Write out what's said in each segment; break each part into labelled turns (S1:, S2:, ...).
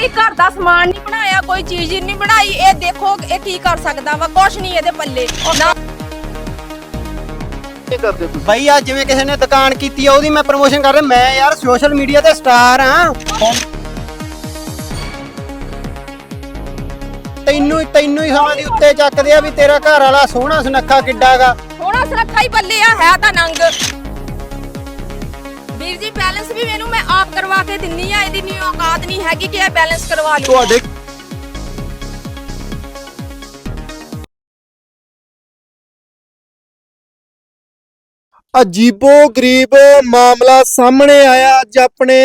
S1: ਕੋਈ ਘਰ ਦਾ ਸਮਾਨ ਨਹੀਂ ਬਣਾਇਆ ਕੋਈ ਚੀਜ਼ ਹੀ ਨਹੀਂ ਬਣਾਈ ਇਹ ਦੇਖੋ ਇਹ ਕੀ ਕਰ ਸਕਦਾ ਵਾ ਕੁਛ ਨਹੀਂ ਇਹਦੇ ਪੱਲੇ। ਨਾ
S2: ਕੀ ਕਰਦੇ ਤੁਸੀਂ?
S3: ਬਈ ਆ ਜਿਵੇਂ ਕਿਸੇ ਨੇ ਦੁਕਾਨ ਕੀਤੀ ਆ ਉਹਦੀ ਮੈਂ ਪ੍ਰਮੋਸ਼ਨ ਕਰ ਰਿਹਾ। ਮੈਂ ਯਾਰ ਸੋਸ਼ਲ ਮੀਡੀਆ ਤੇ ਸਟਾਰ ਆ। ਤੈਨੂੰ ਤੈਨੂੰ ਹੀ ਸਮਾਂ ਦੀ ਉੱਤੇ ਚੱਕਦੇ ਆ ਵੀ ਤੇਰਾ ਘਰ ਵਾਲਾ ਸੋਹਣਾ ਸੁਨੱਖਾ ਕਿੱਡਾਗਾ
S1: ਥੋੜਾ ਸੁਰੱਖਾ ਹੀ ਪੱਲੇ ਆ ਹੈ ਤਾਂ ਨੰਗ। ਜੀ ਬੈਲੈਂਸ ਵੀ ਮੈਨੂੰ ਮੈਂ ਆਪ ਕਰਵਾ ਕੇ ਦਿੰਨੀ ਆ, ਇਹਦੀ ਨਹੀਂ ਔਕਾਤ ਨਹੀਂ ਹੈਗੀ ਕਿ ਇਹ ਬੈਲੈਂਸ ਕਰਵਾ ਲੂ
S2: ਤੁਹਾਡੇ ਅਜੀਬੋ ਗਰੀਬ ਮਾਮਲਾ ਸਾਹਮਣੇ ਆਇਆ ਅੱਜ ਆਪਣੇ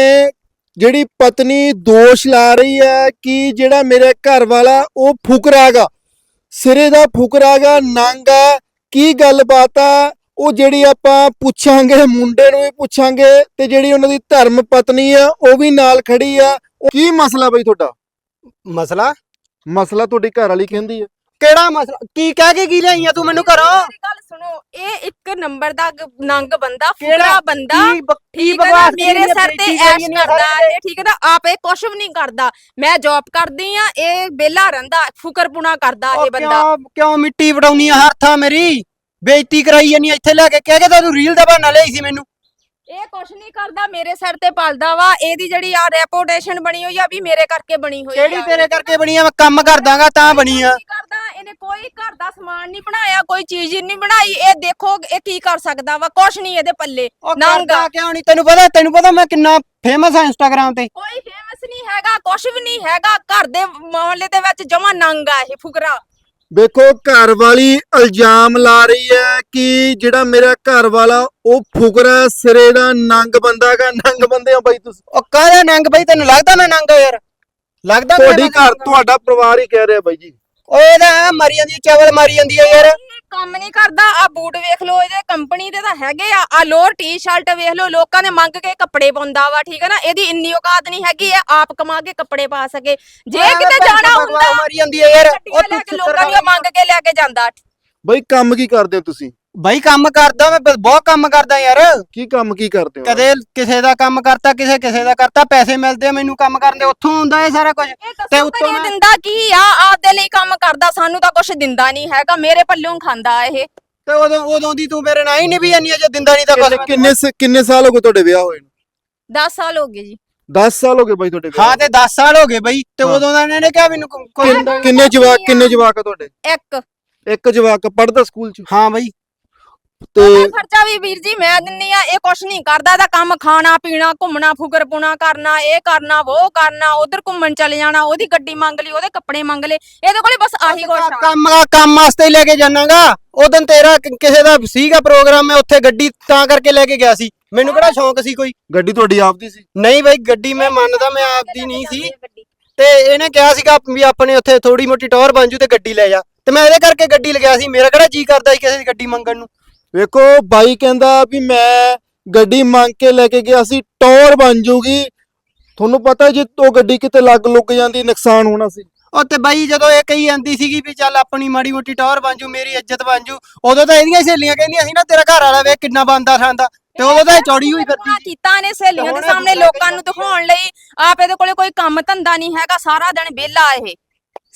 S2: ਜਿਹੜੀ ਪਤਨੀ ਦੋਸ਼ ਲਾ ਰਹੀ ਹੈ ਕਿ ਜਿਹੜਾ ਮੇਰੇ ਘਰ ਵਾਲਾ ਉਹ ਫੁਕਰਾਗਾ। ਸਿਰੇ ਦਾ ਫੁਕਰਾਗਾ, ਨੰਗਾ ਕੀ ਗੱਲਬਾਤ ਆ? ਉਹ ਜਿਹੜੀ ਆਪਾਂ ਪੁੱਛਾਂਗੇ ਮੁੰਡੇ ਨੂੰ ਵੀ ਪੁੱਛਾਂਗੇ ਤੇ ਜਿਹੜੀ ਉਹਨਾਂ ਦੀ ਧਰਮ ਪਤਨੀ ਆ ਉਹ ਵੀ ਨਾਲ ਖੜੀ ਆ। ਕੀ ਮਸਲਾ ਬਈ ਤੁਹਾਡਾ?
S3: ਮਸਲਾ?
S2: ਮਸਲਾ ਤੁਹਾਡੀ ਘਰ ਵਾਲੀ ਕਹਿੰਦੀ ਹੈ
S3: ਕਿਹੜਾ ਮਸਲਾ? ਕੀ ਕਹਿ ਕੇ ਕੀ ਲਿਆਈਆਂ ਤੂੰ ਮੈਨੂੰ ਘਰੋਂ?
S1: ਮੇਰੀ ਗੱਲ ਸੁਣੋ ਇਹ ਇੱਕ ਨੰਬਰ ਦਾ ਗ- ਨੰਗ ਬੰਦਾ? ਫੁਕਰਾ ਬੰਦਾ।
S3: ਕੀ ਬ- ਕੀ
S1: ਠੀਕ ਹੈ ਨਾ?
S3: ਬਕਵਾਸ
S1: ਮੇਰੇ ਸਿਰ
S3: ਜਾਂਦੀ
S1: ਤੇ
S3: ਹੈ,
S1: ਐਸ਼ ਕਰਦਾ। ਇਹ ਠੀਕ ਹੈ ਨਾ? ਆਪ ਇਹ ਕੁਛ ਵੀ ਨਹੀਂ ਕਰਦਾ। ਮੈਂ ਜੌਬ ਕਰਦੀ ਆ ਇਹ ਬੇਲਾ ਰਹਿੰਦਾ ਫੁਕਰਪੁਣਾ ਕਰਦਾ
S3: ਉਹ
S1: ਇਹ ਬੰਦਾ।
S3: ਕਿਉਂ ਕਿਉਂ ਮਿੱਟੀ ਵਡਾਉਣੀ ਆ ਹਰ ਥਾਂ ਮੇਰੀ? ਬੇਇੱਜ਼ਤੀ ਕਰਾਈ ਜਾਨੀ ਇੱਥੇ ਲੈ ਕੇ ਕਹਿ ਕੇ ਤਾਂ ਤੂੰ ਰੀਲ ਦਾ ਬਹਾਨਾ ਲਿਆਈ ਸੀ ਮੈਨੂੰ।
S1: ਇਹ ਕੁਛ ਨਹੀਂ ਕਰਦਾ ਮੇਰੇ ਸਿਰ ਤੇ ਪਲਦਾ ਵਾ। ਇਹਦੀ ਜਿਹੜੀ ਆ ਰੈਪੂਟੇਸ਼ਨ ਬਣੀ ਹੋਈ ਆ ਵੀ ਮੇਰੇ ਕਰਕੇ ਬਣੀ ਹੋਈ ਆ।
S3: ਕਿਹੜੀ ਤੇਰੇ ਕਰਕੇ ਬਣੀ ਆ? ਮੈਂ ਕੰਮ ਕਰਦਾਗਾ ਤਾਂ ਬਣੀ ਆ।
S1: ਕੀ ਕਰਦਾ ਇਹਨੇ ਕੋਈ ਘਰ ਦਾ ਸਮਾਨ ਨਹੀਂ ਬਣਾਇਆ ਕੋਈ ਚੀਜ਼ ਨਹੀਂ ਬਣਾਈ। ਇਹ ਦੇਖੋ ਇਹ ਕੀ ਕਰ ਸਕਦਾ ਵਾ? ਕੁਛ ਨਹੀਂ ਇਹਦੇ ਪੱਲੇ
S3: ਉਹ
S1: ਨੰਗ
S3: ਕਰਦਾ ਕਿਉਂ ਨਹੀਂ? ਤੈਨੂੰ ਪਤਾ ਤੈਨੂੰ ਪਤਾ ਮੈਂ ਕਿੰਨਾ ਫੇਮਸ ਆ ਇੰਸਟਾਗ੍ਰam ਤੇ।
S1: ਕੋਈ ਫੇਮਸ ਨਹੀਂ ਹੈਗਾ ਕੁਛ ਵੀ ਨਹੀਂ ਹੈਗਾ। ਘਰ ਦੇ ਮਾਮਲੇ ਦੇ ਵਿੱਚ ਜਮਾ ਨੰਗ ਆ ਇਹ ਫੁਕਰਾ।
S2: ਵੇਖੋ ਘਰ ਵਾਲੀ ਇਲਜ਼ਾਮ ਲਾ ਰਹੀ ਹੈ ਕਿ ਜਿਹੜਾ ਮੇਰਾ ਘਰ ਵਾਲਾ ਉਹ ਫੁਕਰਾ ਸਿਰੇ ਦਾ ਨੰਗ ਬੰਦਾਗਾ ਨੰਗ ਬੰਦੇ ਆ ਬਾਈ ਤੁਸੀਂ।
S3: ਉਹ ਕਾਹਦਾ ਨੰਗ ਬਈ? ਤੈਨੂੰ ਲੱਗਦਾ ਮੈਂ ਨੰਗ ਆ ਯਾਰ? ਲੱਗਦਾ
S2: ਤੁਹਾਡੀ? ਘਰ ਤੁਹਾਡਾ ਪਰਿਵਾਰ ਹੀ ਕਹਿ ਰਿਹਾ ਬਾਈ ਜੀ।
S3: ਉਹ ਇਹਦਾ ਮਾਰੀ ਜਾਂਦੀ ਚਵਲ ਮਾਰੀ ਜਾਂਦੀ ਆ ਯਾਰ।
S1: ਕੰਮ ਨਹੀਂ ਕਰਦਾ ਆ ਬੂਟ ਵੇਖ ਲਓ ਇਹਦੇ ਕੰਪਨੀ ਦੇ ਤਾਂ ਹੈਗੇ ਆ। ਆ ਲੋਅਰ ਟੀ-ਸ਼ਰਟ ਵੇਖ ਲਓ ਲੋਕਾਂ ਨੇ ਮੰਗ ਕੇ ਕੱਪੜੇ ਪਾਉਂਦਾ ਵਾ ਠੀਕ ਹੈ ਨਾ? ਇਹਦੀ ਇੰਨੀ ਔਕਾਤ ਨਹੀਂ ਹੈਗੀ ਇਹ ਆਪ ਕਮਾ ਕੇ ਕੱਪੜੇ ਪਾ ਸਕੇ। ਜੇ ਕਿਤੇ ਜਾਣਾ ਹੁੰਦਾ
S3: ਮਾਰੀ ਜਾਂਦੀ ਆ ਯਾਰ
S1: ਕੇ ਲੋਕਾਂ ਦੀਆਂ ਮੰਗ ਕੇ ਲੈ ਕੇ ਜਾਂਦਾ।
S2: ਬਾਈ ਕੰਮ ਕੀ ਕਰਦੇ ਹੋ ਤੁਸੀਂ?
S3: ਬਈ ਕੰਮ ਕਰਦਾ ਮੈਂ ਬਹੁਤ ਕੰਮ ਕਰਦਾ ਯਾਰ।
S2: ਕੀ ਕੰਮ ਕੀ ਕਰਦੇ ਹੋ?
S3: ਕਦੇ ਕਿਸੇ ਦਾ ਕੰਮ ਕਰਤਾ ਕਿਸੇ ਕਿਸੇ ਦਾ ਕਰਤਾ ਪੈਸੇ ਮਿਲਦੇ ਮੈਨੂੰ ਕੰਮ ਕਰਨ ਦੇ ਉੱਥੋਂ ਆਉਂਦਾ ਇਹ ਸਾਰਾ ਕੁਝ ਤੇ ਉੱਤੋਂ
S1: ਦਿੰਦਾ ਕੀ ਆ ਆਪਦੇ ਲਈ ਕੰਮ ਸਾਨੂੰ ਤਾਂ ਕੁਝ ਦਿੰਦਾ ਨਹੀਂ ਹੈਗਾ ਮੇਰੇ ਪੱਲਿਓਂ ਖਾਂਦਾ ਇਹ।
S3: ਤੇ ਉਦੋਂ ਉਦੋਂ ਦੀ ਤੂੰ ਮੇਰੇ ਨਾਲ ਹੀ ਨਹੀਂ ਵੀ ਜਾਨੀ ਜੇ ਦਿੰਦਾ ਨਹੀਂ ਤਾਂ
S2: ਕਿੰਨੇ
S3: ਕੁਝ
S2: ਕਿੰਨੇ ਸ- ਕਿੰਨੇ ਸਾਲ ਹੋ ਗਏ ਤੁਹਾਡੇ ਵਿਆਹ ਹੋਏ ਨੂੰ?
S1: 10 ਸਾਲ ਹੋ ਗਏ ਜੀ।
S2: 10 ਸਾਲ ਹੋ ਗਏ ਬਾਈ ਤੁਹਾਡੇ ਵਿਆਹ
S3: ਹਾਂ ਤੇ 10 ਸਾਲ ਹੋ ਗਏ ਬਈ ਤੇ
S2: ਹਾਂ।
S3: ਉਦੋਂ ਦਾ ਇਹਨਾਂ ਨੇ ਕਿਹਾ ਮੈਨੂੰ ਕੋ- ਕੋਈ
S2: ਕਿੰਨ- ਕਿੰਨੇ ਜਵਾਕ ਕਿੰਨੇ ਜਵਾਕ ਆ ਤੁਹਾਡੇ?
S1: ਇੱਕ।
S2: ਇੱਕ ਜਵਾਕ ਪੜਦਾ ਸਕੂਲ ਚ?
S3: ਹਾਂ ਬਈ।
S2: ਤੇ
S1: ਖਰਚਾ ਵੀ ਵੀਰ ਜੀ ਮੈਂ ਦਿੰਨੀ ਆ ਇਹ ਕੁਛ ਨਹੀਂ ਕਰਦਾ ਇਹਦਾ ਕੰਮ ਖਾਣਾ ਪੀਣਾ ਘੁੰਮਣਾ ਫੁਕਰਪੁਣਾ ਕਰਨਾ ਇਹ ਕਰਨਾ ਉਹ ਕਰਨਾ ਉਧਰ ਘੁੰਮਣ ਚਲੇ ਜਾਣਾ ਉਹਦੀ ਗੱਡੀ ਮੰਗ ਲਈ ਉਹਦੇ ਕੱਪੜੇ ਮੰਗ ਲਏ ਇਹਦੇ ਕੋਲੇ ਬਸ ਆਹੀ ਕੁਛ ਆ।
S3: ਕੰਮ ਕੰਮ ਵਾਸਤੇ ਹੀ ਲੈ ਕੇ ਜਾਣਾਗਾ। ਉਦੋਂ ਤੇਰਾ ਕਿ- ਕਿਸੇ ਦਾ ਸੀਗਾ ਪ੍ਰੋਗਰਾਮ ਮੈਂ ਉੱਥੇ ਗੱਡੀ ਤਾਂ ਕਰਕੇ ਲੈ ਕੇ ਗਿਆ ਸੀ। ਮੈਨੂੰ ਕਿਹੜਾ ਸ਼ੌਂਕ ਸੀ ਕੋਈ?
S2: ਗੱਡੀ ਤੁਹਾਡੀ ਆਪਦੀ ਸੀ?
S3: ਨਹੀਂ ਬਈ ਗੱਡੀ ਮੈਂ ਮੰਨਦਾ ਮੈਂ ਆਪਦੀ ਨਹੀਂ ਸੀ। ਤੇ ਇਹਨੇ ਕਿਹਾ ਸੀਗਾ ਵੀ ਆਪਣੇ ਉੱਥੇ ਥੋੜੀ ਮੋਟੀ ਟੌਰ ਬਣ ਜੂ ਤੇ ਗੱਡੀ ਲੈ ਜਾ। ਤੇ ਮੈਂ ਇਹਦੇ ਕਰਕੇ ਗੱਡੀ ਲਗਿਆ ਸੀ ਮੇਰਾ ਕਿਹੜਾ ਜੀ ਕਰਦਾ ਸੀ ਕਿਸੇ ਦੀ ਗੱਡੀ ਮੰਗਣ ਨੂੰ।
S2: ਵੇਖੋ ਬਾਈ ਕਹਿੰਦਾ ਵੀ ਮੈਂ ਗੱਡੀ ਮੰਗ ਕੇ ਲੈ ਕੇ ਗਿਆ ਸੀ ਟੌਰ ਬਣ ਜੂਗੀ। ਤੁਹਾਨੂੰ ਪਤਾ ਜੇ ਉਹ ਗੱਡੀ ਕਿਤੇ ਲੱਗ ਲੁੱਕ ਜਾਂਦੀ ਨੁਕਸਾਨ ਹੋਣਾ ਸੀ।
S3: ਉਹ ਤੇ ਬਾਈ ਜਦੋਂ ਇਹ ਕਹੀ ਜਾਂਦੀ ਸੀਗੀ ਵੀ ਚੱਲ ਆਪਣੀ ਮਾੜੀ ਮੋਟੀ ਟੌਰ ਬਣ ਜੂ ਮੇਰੀ ਇੱਜ਼ਤ ਬਣ ਜੂ ਉਦੋਂ ਤਾਂ ਇਹਦੀਆਂ ਸਹੇਲੀਆਂ ਕਹਿੰਦੀਆਂ ਸੀ ਨਾ ਤੇਰਾ ਘਰ ਵਾਲਾ ਵੇਖ ਕਿੰਨਾ ਬੰਦਾ ਖਾਂਦਾ। ਤੇ ਉਦੋਂ ਤਾਂ ਇਹ ਚੌੜੀ ਹੋਈ ਫਿਰਦੀ
S1: ਫੁਕਰਪੁਣਾ ਕੀਤਾ ਨੇ ਸਹੇਲੀਆਂ ਦੇ ਸਾਹਮਣੇ ਲੋਕਾਂ ਨੂੰ ਦਿਖਾਉਣ ਲਈ ਆਪ ਇਹਦੇ ਕੋਲੇ ਕੋਈ ਕੰਮ ਧੰਦਾ ਨਹੀਂ ਹੈਗਾ ਸਾਰਾ ਦਿਨ ਵਿਹਲਾ ਇਹ।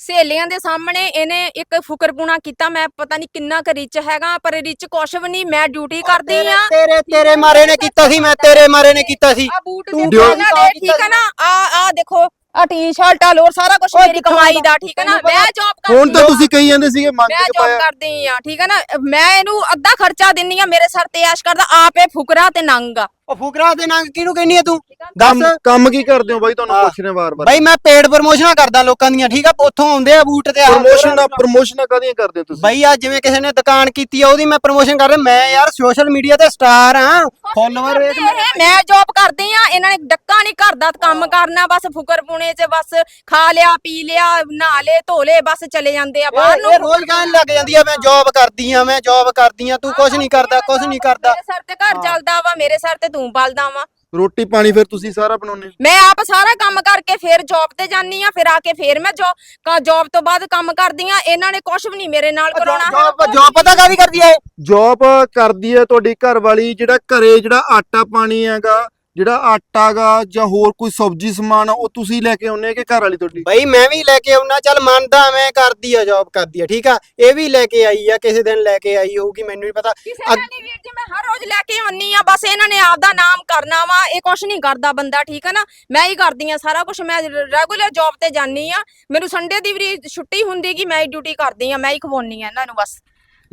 S1: ਸਹੇਲੀਆਂ ਦੇ ਸਾਹਮਣੇ ਇਹਨੇ ਇੱਕ ਫੁਕਰਪੁਣਾ ਕੀਤਾ ਮੈਂ ਪਤਾ ਨਹੀਂ ਕਿੰਨਾ ਕੁ ਰਿਚ ਹੈਗਾ ਪਰ ਰਿਚ ਕੁਛ ਵੀ ਨਹੀਂ ਮੈਂ ਡਿਊਟੀ ਕਰਦੀ ਆ
S3: ਤੇਰੇ ਤੇਰੇ ਮਾਰੇ ਨੇ ਕੀਤਾ ਸੀ ਮੈਂ ਤੇਰੇ ਮਾਰੇ ਨੇ ਕੀਤਾ ਸੀ।
S1: ਆ ਬੂਟ ਠੀਕ ਹੈ ਨਾ? ਆ ਆ ਦੇਖੋ ਆ ਟੀ-ਸ਼ਰਟ ਆ ਲੋਰ ਸਾਰਾ ਕੁਝ ਮੇਰੀ ਕਮਾਈ ਦਾ ਠੀਕ ਹੈ ਨਾ? ਮੈਂ ਜੌਬ ਕਰਦੀ
S2: ਹੁਣ ਤਾਂ। ਤੁਸੀਂ ਕਹੀ ਜਾਂਦੇ ਸੀਗੇ ਮੰਗ
S1: ਮੈਂ
S2: ਕੇ
S1: ਜੌਬ
S2: ਪਾਇਆ।
S1: ਕਰਦੀ ਆ ਠੀਕ ਹੈ ਨਾ? ਮੈਂ ਇਹਨੂੰ ਅੱਧਾ ਖਰਚਾ ਦਿੰਨੀ ਆ ਮੇਰੇ ਸਿਰ ਤੇ ਐਸ਼ ਕਰਦਾ ਆਪ ਇਹ ਫੁਕਰਾ ਤੇ ਨੰਗ ਆ।
S3: ਉਹ ਫੁਕਰਾ ਦੇ ਨਾਂ ਕਿਹਨੂੰ ਕਹਿੰਨੀ ਆ ਤੂੰ?
S2: ਕੰਮ
S3: ਦੱਸ।
S2: ਕੰਮ ਕੀ ਕਰਦੇ ਹੋ ਬਾਈ ਤੁਹਾਨੂੰ
S3: ਹਾਂ।
S2: ਪੁੱਛ ਰਹੇ ਵਾਰ-ਵਾਰ
S3: ਬਾਈ ਮੈਂ ਪੇਡ ਪ੍ਰਮੋਸ਼ਨਾਂ ਕਰਦਾ ਲੋਕਾਂ ਦੀਆਂ ਠੀਕ ਆ? ਉੱਥੋਂ ਆਉਂਦੇ ਆ ਬੂਟ ਤੇ ਆਹ
S2: ਪ੍ਰਮੋਸ਼ਨ ਦਾ ਪ੍ਰਮੋਸ਼ਨ ਕਾਦੀਆਂ ਕਰਦੇ ਹੋ ਤੁਸੀਂ?
S3: ਬਾਈ ਆ ਜਿਵੇਂ ਕਿਸੇ ਨੇ ਦੁਕਾਨ ਕੀਤੀ ਆ ਉਹਦੀ ਮੈਂ ਪ੍ਰਮੋਸ਼ਨ ਕਰ ਰਿਹਾ। ਮੈਂ ਯਾਰ ਸੋਸ਼ਲ ਮੀਡੀਆ ਤੇ ਸਟਾਰ ਆ। ਵੇਖ
S1: ਇਹ ਮੈਂ ਜੌਬ ਕਰਦੀ ਆ ਇਹਨਾਂ ਨੇ ਡੱਕਾ ਨਹੀਂ ਕਰਦਾ ਕੰਮ ਕਰਨਾ ਬਸ ਫੁਕਰ ਪੁਣੇ 'ਚ ਬਸ ਖਾ ਲਿਆ ਪੀ ਲਿਆ ਨਹਾ ਲੇ ਧੋ ਲੇ ਬਸ ਚਲੇ ਜਾਂਦੇ ਆ ਬਾਹਰ ਨੂੰ।
S3: ਇਹ ਰੋਜ਼ ਕਹਿਣ ਲੱਗ ਜਾਂਦੀ ਆ ਮੈਂ ਜੌਬ ਕਰਦੀ ਆ ਮੈਂ ਜੌਬ ਕਰਦੀ ਆ ਤੂੰ ਕੁਝ ਨਹੀਂ ਕਰਦਾ ਕੁਝ ਨਹੀਂ ਕਰਦਾ।
S1: ਮੇਰੇ ਸਿਰ ਤੇ ਘਰ ਚੱਲਦਾ ਵਾ ਮੇਰੇ ਸਿਰ ਤੇ ਤੂੰ ਬਲਦਾ ਵਾ।
S2: ਰੋਟੀ ਪਾਣੀ ਫਿਰ ਤੁਸੀਂ ਸਾਰਾ ਬਣਾਉਂਦੇ ਹੋ?
S1: ਮੈਂ ਆਪ ਸਾਰਾ ਕੰਮ ਕਰਕੇ ਫਿਰ ਜੌਬ ਤੇ ਜਾਨੀ ਆ ਫਿਰ ਆ ਕੇ ਫਿਰ ਮੈਂ ਜੌਬ ਜੌਬ ਤੋਂ ਬਾਅਦ ਕੰਮ ਕਰਦੀ ਆ ਇਹਨਾਂ ਨੇ ਕੁਝ ਵੀ ਨਹੀਂ ਮੇਰੇ ਨਾਲ ਕਰਾਉਣਾ
S3: ਜੌਬ ਜੌਬ ਪਤਾ ਕਾਦੀ ਕਰਦੀ ਆ ਇਹ
S2: ਜੌਬ ਕਰਦੀ ਹੈ ਤੁਹਾਡੀ ਘਰ ਵਾਲੀ ਜਿਹੜਾ ਘਰੇ ਜਿਹੜਾ ਆਟਾ ਪਾਣੀ ਹੈਗਾ ਜਿਹੜਾ ਆਟਾ ਗਾ ਜਾਂ ਹੋਰ ਕੋਈ ਸਬਜ਼ੀ ਸਮਾਨ ਆ ਉਹ ਤੁਸੀਂ ਲੈ ਕੇ ਆਉਂਦੇ ਆ ਕਿ ਘਰ ਵਾਲੀ ਤੁਹਾਡੀ?
S3: ਬਈ ਮੈਂ ਵੀ ਲੈ ਕੇ ਆਉਣਾ ਚੱਲ ਮੰਨਦਾ ਮੈਂ ਕਰਦੀ ਆ ਜੌਬ ਕਰਦੀ ਆ ਠੀਕ ਆ? ਇਹ ਵੀ ਲੈ ਕੇ ਆਈ ਆ ਕਿਸੇ ਦਿਨ ਲੈ ਕੇ ਆਈ ਹੋਊਗੀ ਮੈਨੂੰ ਨਹੀਂ ਪਤਾ।
S1: ਕਿਸੇ
S3: ਅੱਗ-
S1: ਦਾ ਨਹੀਂ ਵੀਰ ਜੀ ਮੈਂ ਹਰ ਰੋਜ਼ ਲੈ ਕੇ ਆਉਣੀ ਆ ਬਸ ਇਹਨਾਂ ਨੇ ਆਪਦਾ ਨਾਮ ਕਰਨਾ ਵਾ ਇਹ ਕੁਛ ਨਹੀਂ ਕਰਦਾ ਬੰਦਾ ਠੀਕ ਹੈ ਨਾ? ਮੈਂ ਹੀ ਕਰਦੀ ਆ ਸਾਰਾ ਕੁਝ ਮੈਂ ਰੈਗੂਲਰ ਜੌਬ ਤੇ ਜਾਨੀ ਆ। ਮੈਨੂੰ ਸੰਡੇ ਦੀ ਵੀ ਛੁੱਟੀ ਹੁੰਦੀ ਕਿ ਮੈਂ ਹੀ ਡਿਊਟੀ ਕਰਦੀ ਆ ਮੈਂ ਹੀ ਖਵਾਉਣੀ ਆ ਇਹਨਾਂ ਨੂੰ ਬਸ।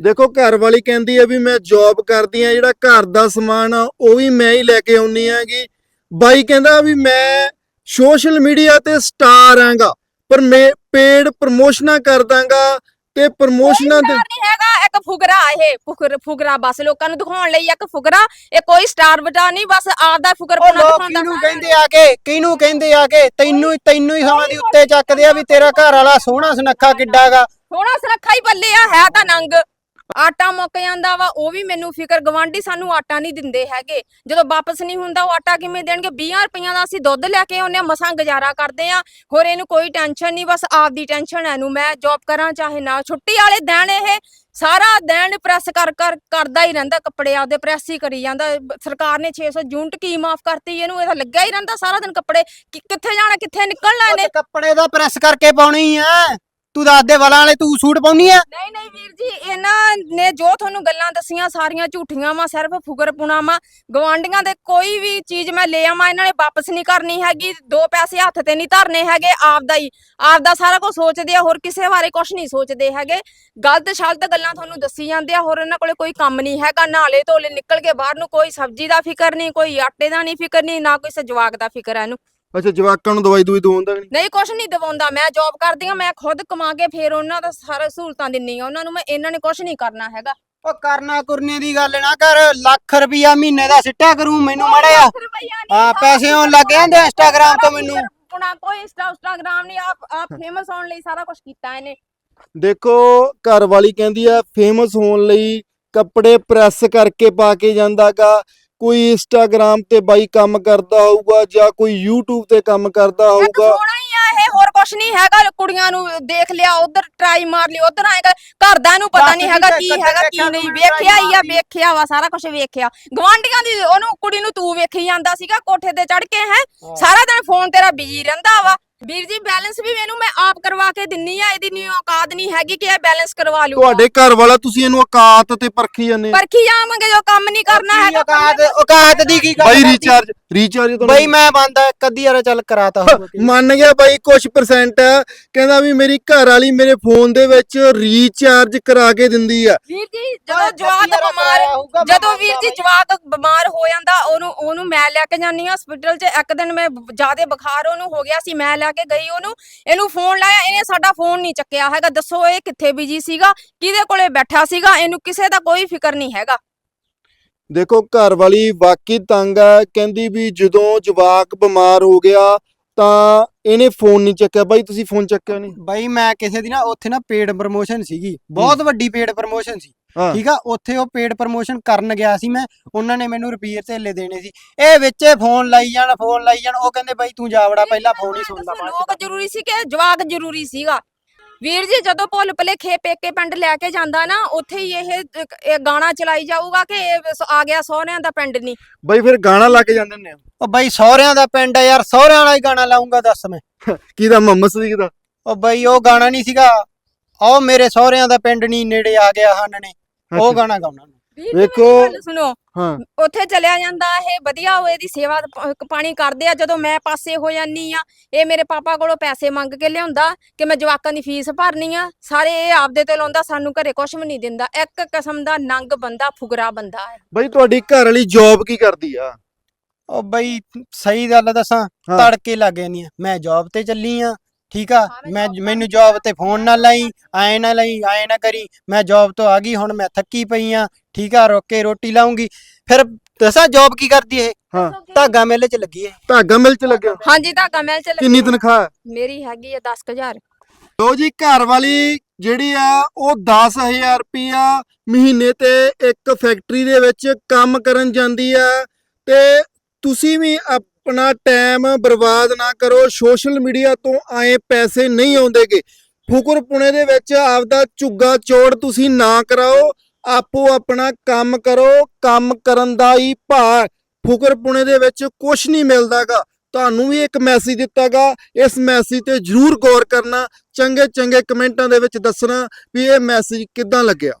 S2: ਦੇਖੋ ਘਰ ਵਾਲੀ ਕਹਿੰਦੀ ਆ ਵੀ ਮੈਂ ਜੌਬ ਕਰਦੀ ਆ ਜਿਹੜਾ ਘਰ ਦਾ ਸਮਾਨ ਆ ਉਹ ਵੀ ਮੈਂ ਹੀ ਲੈ ਕੇ ਆਉਣੀ ਆਗੀ ਬਾਈ ਕਹਿੰਦਾ ਵੀ ਮੈਂ ਸੋਸ਼ਲ ਮੀਡੀਆ ਤੇ ਸਟਾਰ ਆਂਗਾ ਪਰ ਮੈਂ ਪੇਡ ਪ੍ਰਮੋਸ਼ਨਾਂ ਕਰ ਦਾਂਗਾ ਤੇ ਪ੍ਰਮੋਸ਼ਨਾਂ ਦੇ
S1: ਨਹੀਂ ਹੈਗਾ ਇੱਕ ਫੁਗਰਾ ਇਹ ਫੁਗਰ ਫੁਗਰਾ ਬਸ ਲੋਕਾਂ ਨੂੰ ਦਿਖਾਉਣ ਲਈ ਇੱਕ ਫੁਗਰਾ ਇਹ ਕੋਈ ਸਟਾਰ ਬਟਾ ਨਹੀਂ ਬਸ ਆਪਦਾ ਫੁਗਰ
S3: ਉਹ
S1: ਪਣਾ
S3: ਲੋਕ
S1: ਦਿਖਾਉਂਦਾ
S3: ਕਿਹਨੂੰ ਕਹਿੰਦੇ ਆ ਕੇ ਕਿਹਨੂੰ ਕਹਿੰਦੇ ਆ ਕੇ ਤੈਨੂੰ ਤੈਨੂੰ ਹੀ ਸਮਾਂ ਦੀ ਉੱਤੇ ਚੱਕਦੇ ਆ ਵੀ ਤੇਰਾ ਘਰ ਵਾਲਾ ਸੋਹਣਾ ਸੁਨੱਖਾ ਕਿੱਡਾਗਾ
S1: ਥੋੜਾ ਸੁਰੱਖਾ ਹੀ ਪੱਲੇ ਆ ਹੈ ਤਾਂ ਨੰਗ। ਆਟਾ ਮੁੱਕ ਜਾਂਦਾ ਵਾ ਉਹ ਵੀ ਮੈਨੂੰ ਫਿਕਰ ਗਵਾਂਢੀ ਸਾਨੂੰ ਆਟਾ ਨਹੀਂ ਦਿੰਦੇ ਹੈਗੇ। ਜਦੋਂ ਵਾਪਸ ਨਹੀਂ ਹੁੰਦਾ ਉਹ ਆਟਾ ਕਿਵੇਂ ਦੇਣਗੇ? 20 ਰੁਪਈਆਂ ਦਾ ਅਸੀਂ ਦੁੱਧ ਲੈ ਕੇ ਆਉਂਦੇ ਆ ਮਸਾਂ ਗੁਜ਼ਾਰਾ ਕਰਦੇ ਆ ਹੋਰ ਇਹਨੂੰ ਕੋਈ ਟੈਨਸ਼ਨ ਨਹੀਂ ਬਸ ਆਪਦੀ ਟੈਨਸ਼ਨ ਹੈ ਇਹਨੂੰ ਮੈਂ ਜੌਬ ਕਰਾਂ ਚਾਹੇ ਨਾ ਛੁੱਟੀ ਵਾਲੇ ਦਿਨ ਇਹ ਸਾਰਾ ਦਿਨ ਪ੍ਰੈਸ ਕਰ ਕਰ ਕਰਦਾ ਹੀ ਰਹਿੰਦਾ ਕੱਪੜੇ ਆਪਦੇ ਪ੍ਰੈਸ ਹੀ ਕਰੀ ਜਾਂਦਾ। ਸਰਕਾਰ ਨੇ 600 ਯੂਨਿਟ ਕੀ ਮਾਫ ਕਰਤੀ ਇਹਨੂੰ ਇਹਦਾ ਲੱਗਿਆ ਹੀ ਰਹਿੰਦਾ ਸਾਰਾ ਦਿਨ ਕੱਪੜੇ। ਕਿ- ਕਿੱਥੇ ਜਾਣਾ ਕਿੱਥੇ ਨਿਕਲਣਾ ਇਹਨੇ?
S3: ਕੱਪੜੇ ਦਾ ਪ੍ਰੈਸ ਕਰਕੇ ਪਾਉਣੀ ਆ ਤੂੰ ਦੱਸ ਵਾਲਾਂ ਵਾਲੇ ਤੂੰ ਸੂਟ ਪਾਉਣੀ ਆ?
S1: ਨਹੀਂ ਨਹੀਂ ਵੀਰ ਜੀ, ਇਹਨਾਂ ਨੇ ਜੋ ਤੁਹਾਨੂੰ ਗੱਲਾਂ ਦੱਸੀਆਂ, ਸਾਰੀਆਂ ਝੂਠੀਆਂ ਵਾ, ਸਿਰਫ ਫੁਗਰਪੁਣਾ ਵਾ। ਗਵਾਂਡੀਆਂ ਦੇ ਕੋਈ ਵੀ ਚੀਜ਼ ਮੈਂ ਲੈ ਆਵਾਂ, ਇਹਨਾਂ ਨੇ ਵਾਪਸ ਨਹੀਂ ਕਰਨੀ ਹੈਗੀ, ਦੋ ਪੈਸੇ ਹੱਥ ਤੇ ਨਹੀਂ ਧਰਨੇ ਹੈਗੇ, ਆਪਦਾ ਹੀ। ਆਪਦਾ ਸਾਰਾ ਕੁਝ ਸੋਚਦੇ ਆ, ਹੋਰ ਕਿਸੇ ਬਾਰੇ ਕੁਝ ਨਹੀਂ ਸੋਚਦੇ ਹੈਗੇ। ਗਲਤ ਸ਼ਲਤ ਗੱਲਾਂ ਤੁਹਾਨੂੰ ਦੱਸੀ ਜਾਂਦੇ ਆ, ਹੋਰ ਇਹਨਾਂ ਕੋਲੇ ਕੋਈ ਕੰਮ ਨਹੀਂ ਹੈਗਾ, ਨਾਲੇ ਧੋਲੇ ਨਿਕਲ ਕੇ ਬਾਹਰ ਨੂੰ ਕੋਈ ਸਬਜ਼ੀ ਦਾ ਫਿਕਰ ਨਹੀਂ, ਕੋਈ ਆਟੇ ਦਾ ਨਹੀਂ ਫਿਕਰ ਨਹੀਂ, ਨਾ ਕੋਈ ਸਜਵਾਕ ਦਾ ਫਿਕਰ ਹੈ ਇਹਨੂੰ।
S2: ਅੱਛਾ ਜਵਾਕਾਂ ਨੂੰ ਦਵਾਈ ਦੂਈ ਦਵਾਉਂਦਾ ਕਿ ਨਹੀਂ?
S1: ਨਹੀਂ ਕੁਛ ਨਹੀਂ ਦਵਾਉਂਦਾ। ਮੈਂ ਜੌਬ ਕਰਦੀ ਆ ਮੈਂ ਖੁਦ ਕਮਾ ਕੇ ਫੇਰ ਉਹਨਾਂ ਦਾ ਸਾਰਾ ਸਹੂਲਤਾਂ ਦਿੰਨੀ ਆ ਉਹਨਾਂ ਨੂੰ ਮੈਂ ਇਹਨਾਂ ਨੇ ਕੁਛ ਨਹੀਂ ਕਰਨਾ ਹੈਗਾ।
S3: ਉਹ ਕਰਨਾ ਕੁਰਨੇ ਦੀ ਗੱਲ ਨਾ ਕਰ। ਲੱਖ ਰੁਪਿਆ ਮਹੀਨੇ ਦਾ ਸਿੱਟਿਆ ਕਰੂੰ ਮੈਨੂੰ ਮੜਿਆ ਹਾਂ, ਪੈਸੇ ਆਉਣ ਲੱਗ ਜਾਂਦੇ ਆ Instagram ਤੋਂ ਮੈਨੂੰ।
S1: ਪੁਣਾ ਕੋਈ ਇੰਸਟਾ ਇੰਸਟਾਗ੍ਰਾਮ ਨਹੀਂ ਆਪ ਆਪ ਫੇਮਸ ਹੋਣ ਲਈ ਸਾਰਾ ਕੁਝ ਕੀਤਾ ਇਹਨੇ।
S2: ਦੇਖੋ ਘਰ ਵਾਲੀ ਕਹਿੰਦੀ ਆ ਫੇਮਸ ਹੋਣ ਲਈ ਕੱਪੜੇ ਪ੍ਰੈਸ ਕਰਕੇ ਪਾ ਕੇ ਜਾਂਦਾਗਾ। ਕੋਈ ਇੰਸਟਾਗ੍ਰam ਤੇ ਬਾਈ ਕੰਮ ਕਰਦਾ ਹੋਊਗਾ ਜਾਂ ਕੋਈ YouTube ਤੇ ਕੰਮ ਕਰਦਾ
S1: ਇੱਕ
S2: ਹੋਊਗਾ।
S1: ਸੋਹਣਾ ਹੀ ਆ ਇਹ ਹੋਰ ਕੁਝ ਨਹੀਂ ਹੈਗਾ। ਕੁੜੀਆਂ ਨੂੰ ਦੇਖ ਲਿਆ ਉਧਰ ਟਰਾਈ ਮਾਰ ਲਈ ਉਧਰ ਆਏਗਾ। ਘਰ ਦਾ ਨੂੰ ਪਤਾ ਨਹੀਂ ਹੈਗਾ ਕੀ ਹੈਗਾ
S3: ਵੇਖਿਆ
S1: ਕੀ ਨਹੀਂ। ਵੇਖਿਆ ਹੀ ਆ ਵੇਖਿਆ ਵਾ ਸਾਰਾ ਕੁਝ ਵੇਖਿਆ। ਗਵਾਂਢੀਆਂ ਦੀ ਉਹਨੂੰ ਕੁੜੀ ਨੂੰ ਤੂੰ ਵੇਖੀ ਜਾਂਦਾ ਸੀਗਾ ਕੋਠੇ ਤੇ ਚੜ ਕੇ ਹੈ। ਸਾਰਾ ਦਿਨ ਫੋਨ ਤੇਰਾ ਬਿਜ਼ੀ ਰਹਿੰਦਾ ਵਾ। ਵੀਰ ਜੀ ਬੈਲੈਂਸ ਵੀ ਮੈਨੂੰ ਮੈਂ ਆਪ ਕਰਵਾ ਕੇ ਦਿੰਨੀ ਆ ਇਹਦੀ ਨਹੀਂ ਔਕਾਤ ਨਹੀਂ ਹੈਗੀ ਕਿ ਇਹ ਬੈਲੈਂਸ ਕਰਵਾ ਲੂ
S2: ਤੁਹਾਡੇ ਘਰ ਵਾਲਾ ਤੁਸੀਂ ਇਹਨੂੰ ਔਕਾਤ ਤੇ ਪਰਖੀ ਜਾਂਦੇ।
S1: ਪਰਖੀ ਜਾਵਾਂਗੇ ਜੋ ਕੰਮ ਨਹੀਂ ਕਰਨਾ ਹੈਗਾ
S3: ਔਕਾਤ ਔਕਾਤ ਦੀ ਕੀ ਗੱਲ
S2: ਬਾਈ? ਰੀਚਾਰਜ ਰੀਚਾਰਜ ਤੁਹਾਨੂੰ
S3: ਬਈ ਮੈਂ ਬੰਦਾ ਇੱਕ ਅੱਧੀ ਵਾਰ ਚੱਲ ਕਰਾਤਾ ਹੋਊਗਾ
S2: ਮੰਨ ਗਿਆ ਬਾਈ ਕੁਝ ਪਰਸੈਂਟ ਕਹਿੰਦਾ ਵੀ ਮੇਰੀ ਘਰ ਵਾਲੀ ਮੇਰੇ ਫੋਨ ਦੇ ਵਿੱਚ ਰੀਚਾਰਜ ਕਰਾ ਕੇ ਦਿੰਦੀ ਆ।
S1: ਵੀਰ ਜੀ ਜਦੋਂ ਜਵਾਕ ਬਿਮਾਰ ਜਦੋਂ ਵੀਰ ਜੀ ਜਵਾਕ ਬਿਮਾਰ ਹੋ ਜਾਂਦਾ ਉਹਨੂੰ ਉਹਨੂੰ ਮੈਂ ਲੈ ਕੇ ਜਾਨੀ ਆ ਹਸਪੀਟਲ 'ਚ ਇੱਕ ਦਿਨ ਮੈਂ ਜਿਆਦੇ ਬੁਖਾਰ ਉਹਨੂੰ ਹੋ ਗਿਆ ਸੀ ਮੈਂ ਲੈ ਕੇ ਗਈ ਉਹਨੂੰ, ਇਹਨੂੰ ਫੋਨ ਲਾਇਆ, ਇਹਨੇ ਸਾਡਾ ਫੋਨ ਨਹੀਂ ਚੱਕਿਆ ਹੈਗਾ। ਦੱਸੋ ਇਹ ਕਿੱਥੇ ਬਿਜ਼ੀ ਸੀਗਾ, ਕਿਹਦੇ ਕੋਲੇ ਬੈਠਾ ਸੀਗਾ, ਇਹਨੂੰ ਕਿਸੇ ਦਾ ਕੋਈ ਫਿਕਰ ਨਹੀਂ ਹੈਗਾ।
S2: ਦੇਖੋ, ਘਰ ਵਾਲੀ ਵਾਕਈ ਤੰਗ ਆ ਕਹਿੰਦੀ ਵੀ ਜਦੋਂ ਜਵਾਕ ਬਿਮਾਰ ਹੋ ਗਿਆ ਤਾਂ ਇਹਨੇ ਫੋਨ ਨਹੀਂ ਚੱਕਿਆ। ਬਾਈ ਤੁਸੀਂ ਫੋਨ ਚੱਕਿਆ ਨਹੀਂ?
S3: ਬਈ ਮੈਂ ਕਿਸੇ ਦੀ ਨਾ ਉੱਥੇ ਨਾ ਪੇਡ ਪ੍ਰਮੋਸ਼ਨ ਸੀਗੀ। ਬਹੁਤ ਵੱਡੀ ਪੇਡ ਪ੍ਰਮੋਸ਼ਨ ਸੀ।
S2: ਹਾਂ।
S3: ਠੀਕ ਆ? ਉੱਥੇ ਉਹ ਪੇਡ ਪ੍ਰਮੋਸ਼ਨ ਕਰਨ ਗਿਆ ਸੀ ਮੈਂ। ਉਹਨਾਂ ਨੇ ਮੈਨੂੰ ਰੁਪਈਏ ਧੇਲੇ ਦੇਣੇ ਸੀ। ਇਹ ਵਿੱਚੇ ਫੋਨ ਲਾਈ ਜਾਣ ਫੋਨ ਲਾਈ ਜਾਣ। ਉਹ ਕਹਿੰਦੇ ਬਈ ਤੂੰ ਜਾ ਵੜਾ ਪਹਿਲਾਂ ਫੋਨ ਹੀ ਸੁਣਦਾ ਬਾਅਦ
S1: ਲੋਕ ਜ਼ਰੂਰੀ ਸੀ ਕਿ ਜਵਾਕ ਜ਼ਰੂਰੀ ਸੀਗਾ। ਵੀਰ ਜੀ ਜਦੋਂ ਭੁੱਲ ਭੁਲੇਖੇ ਪੇਕੇ ਪਿੰਡ ਲੈ ਕੇ ਜਾਂਦਾ ਨਾ ਉੱਥੇ ਹੀ ਇਹ ਇਹ ਗਾਣਾ ਚਲਾਈ ਜਾਊਗਾ ਕਿ ਇਹ ਸ- ਆ ਗਿਆ ਸਹੁਰਿਆਂ ਦਾ ਪਿੰਡ ਨਹੀਂ
S2: ਬਾਈ ਫਿਰ ਗਾਣਾ ਲਾ ਕੇ ਜਾਂਦੇ ਨੇ
S3: ਉਹ ਬਈ ਸਹੁਰਿਆਂ ਦਾ ਪਿੰਡ ਆ ਯਾਰ ਸਹੁਰਿਆਂ ਵਾਲਾ ਹੀ ਗਾਣਾ ਲਾਉਂਗਾ ਦੱਸ ਮੈਂ।
S2: ਕਿਹਦਾ ਮੁਹੰਮਦ ਸਦੀਕ ਦਾ
S3: ਉਹ ਬਈ ਉਹ ਗਾਣਾ ਨਹੀਂ ਸੀਗਾ। ਉਹ ਮੇਰੇ ਸਹੁਰਿਆਂ ਦਾ ਪਿੰਡ ਨਹੀਂ ਨੇੜੇ ਆ ਗਿਆ ਹਨ ਨੇ। ਉਹ ਗਾਣਾ ਗਾਉਣਾ
S1: ਵੀਰ ਜੀ
S2: ਵੇਖੋ,
S1: ਮੇਰੀ ਗੱਲ ਸੁਣੋ।
S2: ਹਾਂ।
S1: ਉੱਥੇ ਚਲਿਆ ਜਾਂਦਾ ਇਹ ਵਧੀਆ ਹੋਏ ਦੀ ਸੇਵਾ ਪ- ਪਾਣੀ ਕਰਦੇ ਆ। ਜਦੋਂ ਮੈਂ ਪਾਸੇ ਹੋ ਜਾਨੀ ਆ ਇਹ ਮੇਰੇ ਪਾਪਾ ਕੋਲੋਂ ਪੈਸੇ ਮੰਗ ਕੇ ਲਿਆਉਂਦਾ ਕਿ ਮੈਂ ਜਵਾਕਾਂ ਦੀ ਫੀਸ ਭਰਨੀ ਆ। ਸਾਰੇ ਇਹ ਆਪਦੇ ਤੇ ਲਾਉਂਦਾ ਸਾਨੂੰ ਘਰੇ ਕੁਝ ਵੀ ਨਹੀਂ ਦਿੰਦਾ। ਇੱਕ ਕਿਸਮ ਦਾ ਨੰਗ ਬੰਦਾ ਫੁਗਰਾ ਬੰਦਾ ਹੈ।
S2: ਬਾਈ ਤੁਹਾਡੀ ਘਰ ਵਾਲੀ ਜੌਬ ਕੀ ਕਰਦੀ ਆ?
S3: ਉਹ ਬਈ ਸਹੀ ਗੱਲ ਦੱਸਾਂ
S2: ਹਾਂ।
S3: ਤੜਕੇ ਲੱਗ ਜਾਂਦੀਆਂ ਮੈਂ ਜੌਬ ਤੇ ਚੱਲੀ ਆ ਠੀਕ ਆ?
S1: ਹਾਂ, ਮੈਂ
S3: ਮੈਂ
S1: job ਤੇ
S3: ਮੈਨੂੰ ਜੌਬ ਤੇ ਫੋਨ ਨਾ ਲਾਈ ਐ ਨਾ ਲਈ ਐ ਨਾ ਕਰੀ। ਮੈਂ ਜੌਬ ਤੋਂ ਆ ਗਈ ਹੁਣ ਮੈਂ ਥੱਕੀ ਪਈ ਆ। ਠੀਕ ਆ ਰੁੱਕ ਕੇ ਰੋਟੀ ਲਾਉਂਗੀ? ਫਿਰ ਦੱਸਾਂ ਜੌਬ ਕੀ ਕਰਦੀ ਇਹ?
S2: ਹਾਂ।
S3: ਧਾਗਾ ਮੇਲੇ ਚ ਲੱਗੀ ਇਹ।
S2: ਧਾਗਾ ਮਿਲ ਚ ਲੱਗਿਆ?
S1: ਹਾਂਜੀ ਧਾਗਾ ਮਿਲ ਚ
S2: ਕਿੰਨੀ ਤਨਖਾਹ? ਹੈ?
S1: ਮੇਰੀ ਹੈਗੀ ਆ 10000
S2: ਲੋ ਜੀ ਘਰ ਵਾਲੀ ਜਿਹੜੀ ਆ ਉਹ 10000 ਰੁਪਿਆ ਮਹੀਨੇ ਤੇ ਇੱਕ ਫੈਕਟਰੀ ਦੇ ਵਿੱਚ ਕੰਮ ਕਰਨ ਜਾਂਦੀ ਆ। ਤੇ ਤੁਸੀਂ ਵੀ ਆਪਣਾ ਟਾਈਮ ਬਰਬਾਦ ਨਾ ਕਰੋ ਸੋਸ਼ਲ ਮੀਡੀਆ ਤੋਂ ਆਏ ਪੈਸੇ ਨਹੀਂ ਆਉਂਦੇਗੇ। ਫੁਕਰ ਪੁਣੇ ਦੇ ਵਿੱਚ ਆਪਦਾ ਝੁੱਗਾ ਚੋੜ ਤੁਸੀਂ ਨਾ ਕਰਾਓ ਆਪੋ ਆਪਣਾ ਕੰਮ ਕਰੋ, ਕੰਮ ਕਰਨ ਦਾ ਹੀ ਭਾਰ। ਫੁਕਰਪੁਣੇ ਦੇ ਵਿੱਚ ਕੁਝ ਨਹੀਂ ਮਿਲਦਾਗਾ। ਤੁਹਾਨੂੰ ਵੀ ਇੱਕ ਮੈਸੇਜ ਦਿੱਤਾਗਾ। ਇਸ ਮੈਸੇਜ ਤੇ ਜਰੂਰ ਗੌਰ ਕਰਨਾ। ਚੰਗੇ ਚੰਗੇ ਕਮੈਂਟਾਂ ਦੇ ਵਿੱਚ ਦੱਸਣਾ ਵੀ ਇਹ ਮੈਸੇਜ ਕਿੱਦਾਂ ਲੱਗਿਆ।